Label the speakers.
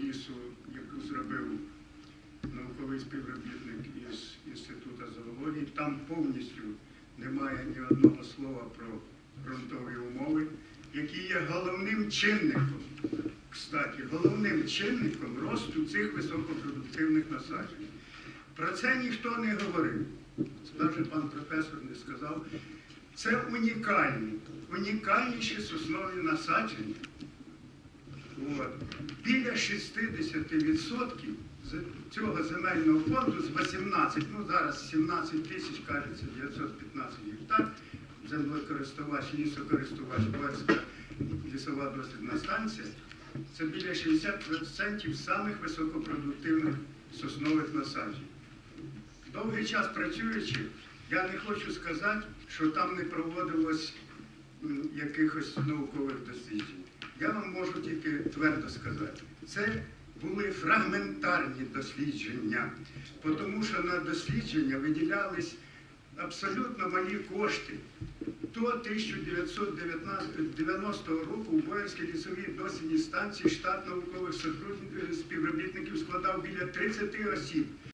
Speaker 1: лісу, яку зробив науковий співробітник із Інституту зоології. Там повністю немає ні одного слова про ґрунтові умови, які є головним чинником, кстати, головним чинником росту цих високопродуктивних насаджень. Про це ніхто не говорив. Навіть пан професор не сказав. Це унікальні, унікальніші соснові насадження. Біля 60% цього земельного фонду з 18, ну зараз 17 тисяч, кажеться, 915 гектар, землекористувач, лісокористувач, Боярська лісова дослідна станція, це біля 60% самих високопродуктивних соснових насаджень. Довгий час працюючи, я не хочу сказати, що там не проводилось якихось наукових досліджень. Я вам можу тільки твердо сказати, це були фрагментарні дослідження, тому що на дослідження виділялись абсолютно малі кошти. До 1990 року у Боярській лісовій дослідній станції штат наукових співробітників складав біля 30 осіб.